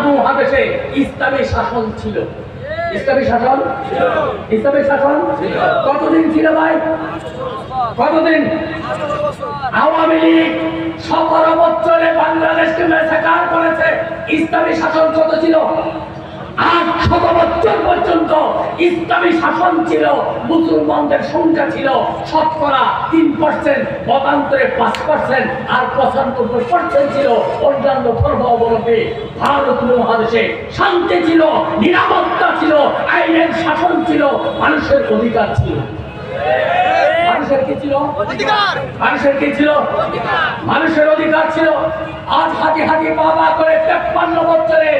উপমহাদেশে ইসলামী শাসন ছিল। ইসলামী শাসন? ইসলামী শাসন? কতদিন ছিল ভাই? কতদিন? আওয়ামী লীগ সতেরো বছরে বাংলাদেশকে মেসাকার করেছে। ইসলামী শাসন কত ছিল? বছর পর্যন্ত ইসলামী শাসন ছিল মুসলমানদের সংখ্যা ছিল শতকরা তিন পার্সেন্ট মতান্তরে পাঁচ পার্সেন্ট আর পঁচানব্বই পার্সেন্ট ছিল অন্যান্য ধর্ম অবলম্বী। ভারত মহাদেশে শান্তি ছিল নিরাপত্তা ছিল আইনের শাসন ছিল মানুষের অধিকার ছিল। মানুষের কি ছিল? মানুষের কি ছিল? মানুষের অধিকার ছিল। আজ হাঁটি হাঁটি বাবা করে তেপ্পান্ন বছরে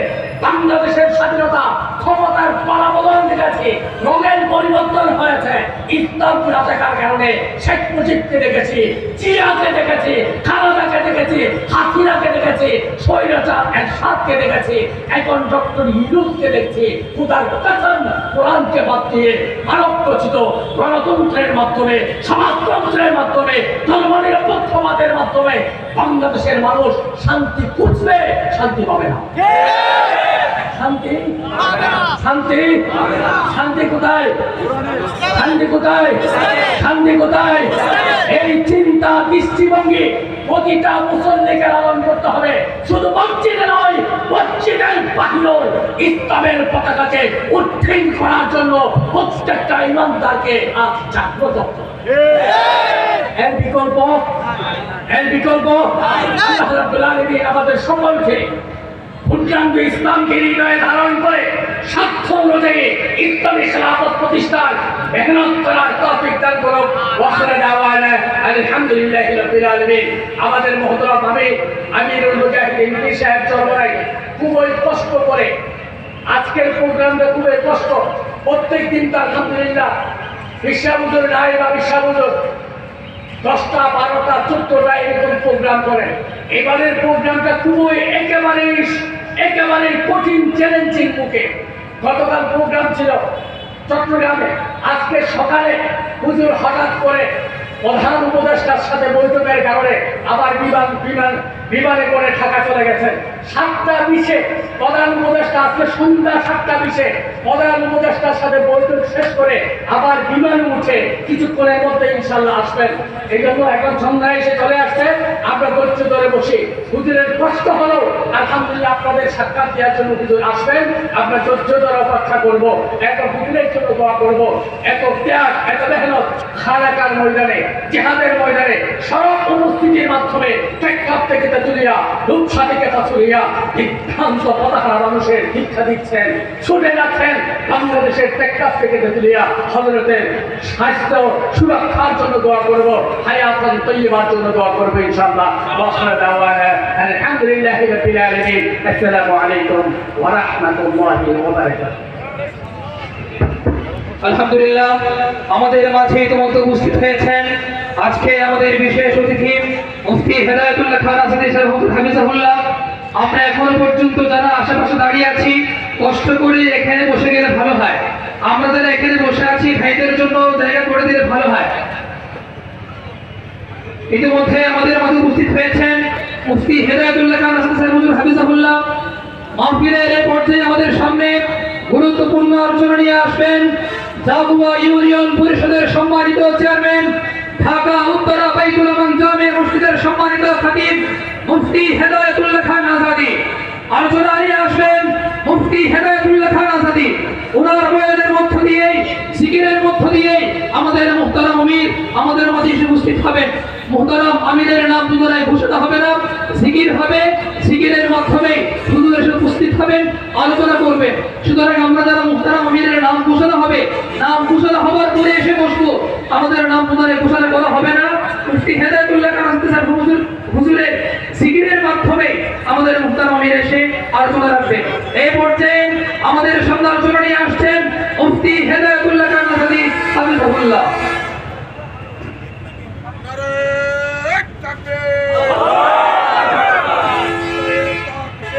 বাংলাদেশের স্বাধীনতা ক্ষমতার পালা বদল গেছে রঙের পরিবর্তন হয়েছে। ইসলাম থাকার কারণে শেখ মুজিবকে দেখেছি, জিয়াকে দেখেছি, খালেদাকে দেখেছি, হাসিনাকে দেখেছি, স্বৈরাচার একসাথকে দেখেছি। এখন ডক্টর ইউনুসকে দেখছি। খুদার কাসম কোরআনকে বাদ দিয়ে মানব রচিত গণতন্ত্রের মাধ্যমে, সমাজতন্ত্রের মাধ্যমে ধর্মনিরপেক্ষবাদের মাধ্যমে বাংলাদেশের মানুষ শান্তি খুঁজবে শান্তি পাবে না। শান্তি? শান্তি? শান্তি কোথায়? শান্তি কোথায়? শান্তি কোথায়? এই চিন্তা দৃষ্টিভঙ্গি প্রতিটা মুসল্লিকে লালন করতে হবে। শুধু মসজিদে নয় মসজিদের বাহিরেও ইসলামের পতাকাকে উত্তীর্ণ করার জন্য প্রত্যেকটা ইমানদারকে আজ জাগ্রত। হবে। এর বিকল্প? এর বিকল্প? আমাদের সকলকে পূর্ণাঙ্গ ইসলামকে হৃদয়ে ধারণ করে স্বার্থ অনুযায়ী ইসলামী খেলাফত প্রতিষ্ঠার মেহনত করার তৌফিক দান করুন ওয়াখরা দাওয়ানা আলহামদুলিল্লাহি রাব্বিল আলামিন। আমাদের মহতরম আমি আমিরুল মুজাহিদিন পীর সাহেব চরমরাই খুবই কষ্ট করে আজকের প্রোগ্রামটা খুবই কষ্ট। প্রত্যেক দিন তো আলহামদুলিল্লাহ। বিশ্বাবুজুর নাই বা বিশ্বাবুজুর দশটা, বারোটা, চোদ্দটা এরকম প্রোগ্রাম করেন এবারের প্রোগ্রামটা খুবই একেবারে একেবারে কঠিন চ্যালেঞ্জিং মুখে। গতকাল প্রোগ্রাম ছিল চট্টগ্রামে। আজকে সকালে হুজুর হঠাৎ করে প্রধান উপদেষ্টার সাথে বৈঠকের কারণে আবার বিমান বিমান, বিমানে করে ঢাকা চলে গেছেন। সাতটা বিশে প্রধান উপদেষ্টা, আজকে সন্ধ্যা সাতটা বিশে প্রধান উপদেষ্টার সাথে বৈঠক শেষ করে আবার বিমানে উঠে কিছুক্ষণের মধ্যে ইনশাল্লাহ আসবেন। এই জন্য এখন সন্ধ্যায় এসে চলে আসছে। আমরা ধৈর্য ধরে বসি। হুজুরের কষ্ট হলেও আলহামদুলিল্লাহ আপনাদের সাক্ষাৎ দেওয়ার জন্য হুজুর আসবেন। আমরা ধৈর্য ধরে অপেক্ষা করব। এত হুজুরের জন্য দোয়া করব। এত ত্যাগ, এত মেহনত খানাকার ময়দানে, জেহাদের ময়দানে সড়ক উপস্থিতির মাধ্যমে টেককাপ থেকে তেতুলিয়া রূপসা বিভ্রান্ত পতাকা মানুষের দিচ্ছেন, ছুটে যাচ্ছেন বাংলাদেশের টেককাপ থেকে হজরতের স্বাস্থ্য সুরক্ষার জন্য দোয়া করব জন্য দোয়া করব ইনশাআল্লাহ। ওয়াখরা দাওয়ানা, আলহামদুলিল্লাহি রাব্বিল আলামিন। আসসালামু আলাইকুম ওয়া রাহমাতুল্লাহি ওয়া বারাকাতুহু। আলহামদুলিল্লাহ, আমাদের মাঝে ইতিমধ্যে উপস্থিত হয়েছেন আজকে আমাদের বিশেষ অতিথি মুফতি হেদায়তুল্লাহ খান আসাদি হুজুর আমরা এখনও পর্যন্ত যারা আশেপাশে দাঁড়িয়ে আছি, কষ্ট করে এখানে বসে গেলে ভালো হয়। আমরা যারা এখানে বসে আছি, ভাইদের জন্য জায়গা করে দিলে ভালো হয়। ইতিমধ্যে আমাদের মাঝে উপস্থিত হয়েছেন মুফতি হেদায়তুল্লাহ খান আসাদ সাহেব হুজুর হাফিজাহুল্লাহ। মাহফিলের এই পর্যায়ে আমাদের সামনে গুরুত্বপূর্ণ আলোচনা নিয়ে আসবেন। জাগুয়া ইউনিয়ন পরিষদের সম্মানিত চেয়ারম্যান, ঢাকা, উত্তরা বাইকুল আমান জামে মসজিদের সম্মানিত খতিব মুফতি হেদায়তুল্লাহ খান আজাদি আলোচনা নিয়ে আসবেন মুফতি হেদায়তুল্লাহ আমির আমাদের মাঝে এসে উপস্থিত মুহতারাম আমিরের নাম দুজনায় হবে না। সিকির হবে মাধ্যমে শুধু এসে উপস্থিত হবেন আলোচনা করবেন সুতরাং আমরা যারা মুহতারাম আমিরের নাম ঘোষণা হবে, নাম ঘোষণা হওয়ার পরে এসে বসবো। আমাদের নাম দুজনে ঘোষণা করা হবে না। মুফতি হেদায়তুল্লাহ স্যার হুজুর হুজুরের মাধ্যমে আমাদের মুহতারাম আমির এসে আলোচনা রাখবে। এই পর্যায়ে আমাদের সামনে আলোচনা নিয়ে